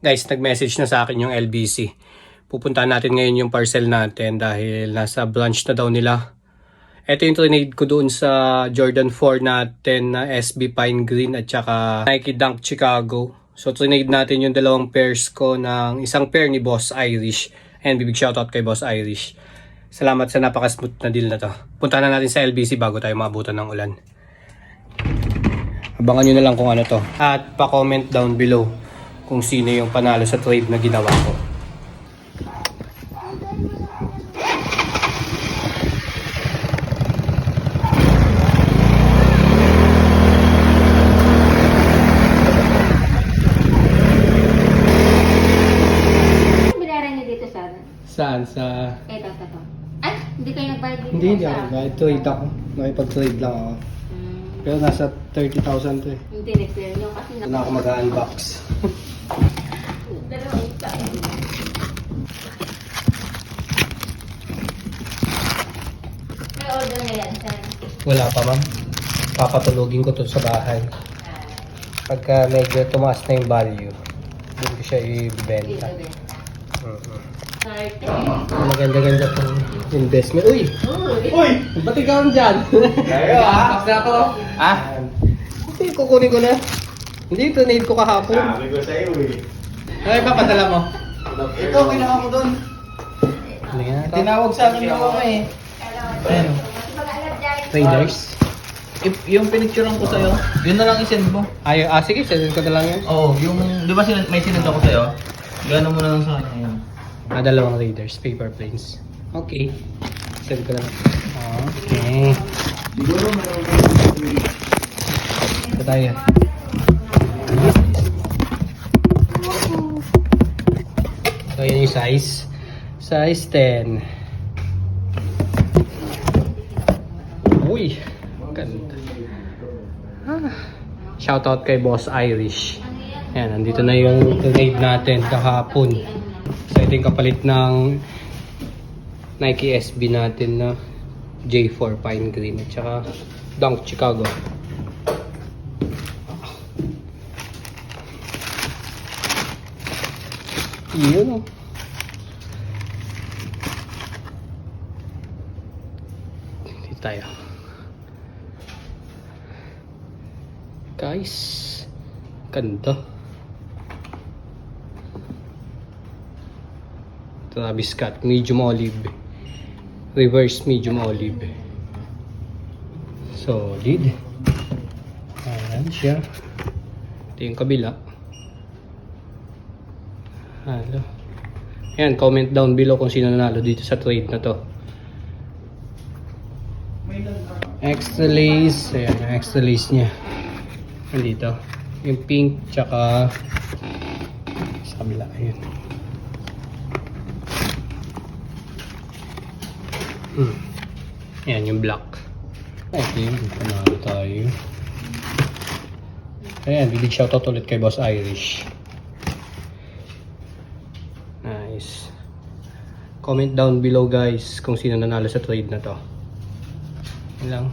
Guys, nag-message na sa akin yung LBC. Pupuntahan natin ngayon yung parcel natin dahil nasa branch na daw nila. Ito yung trinade ko doon sa Jordan 4 natin na SB Pine Green at saka Nike Dunk Chicago. So trinade natin yung dalawang pairs ko ng isang pair ni Boss Irish. And bibig shoutout kay Boss Irish. Salamat sa napaka-smooth na deal na to. Punta na natin sa LBC bago tayo maabutan ng ulan. Abangan nyo na lang kung ano to. At pa-comment down below kung sino yung panalo sa trade na ginawa ko. Saan? Sa... Ito, ito, ito. Ay, hindi kayo nagbayad dito? Hindi, hindi ako. Dahil trade ako. Nakipag-trade lang ako. Pero nasa 30,000 to eh. Hindi, nag-clear nyo kasi Ito na ako mag-unbox. Dalawang isa. May order na yan, sir. Wala pa ma'am. Papatulogin ko to sa bahay. Pagka medyo tumaas na yung value, doon ko siya ibibenta. Mhm. Maganda-ganda tong investment. Uy! Uy! Uy! Ba't ikaw dyan? Kayo ah! na ako. Ah? Hindi, kukunin ko na. Hindi, ito need ko kahapon. Sabi ko sa'yo eh. Ay, papadala mo. Ito, kailangan mo doon. Ano yan? Tinawag sa akin ako eh. Ayan. Traders? Y- yung pinicturean ko sa'yo, yun na lang isend mo. Ay, ah, sige, send ko na lang yun. Oo, yung, di ba sinend, may sinend ako sa'yo? Gano'n mo na lang sa akin. Ayan. Ah, dalawang raiders, paper planes. Okay. Send ko lang. Okay. Siguro meron Ito tayo. So, yun yung size. Size 10. Uy! Ganda. Ah. Shoutout kay Boss Irish. Ayan, nandito na yung trade natin kahapon. So, ito yung kapalit ng Nike SB natin na J4 Pine Green at saka Dunk Chicago. Yun oh. Dito tayo. Guys, ganda. Travis Scott, medium olive. Reverse medium olive. Solid. Ayan siya. Ito yung kabila. Halo. Ayan, comment down below kung sino nanalo dito sa trade na to. Extra lace. Ayan, extra lace niya. Nandito. Yung pink, tsaka sa kabila. Ayan. Hmm. Ayan, yung black. Ay, ito yun. Panalo tayo. Ayan, big shoutout ulit kay Boss Irish. Nice. Comment down below guys kung sino nanalo sa trade na to. Yun lang.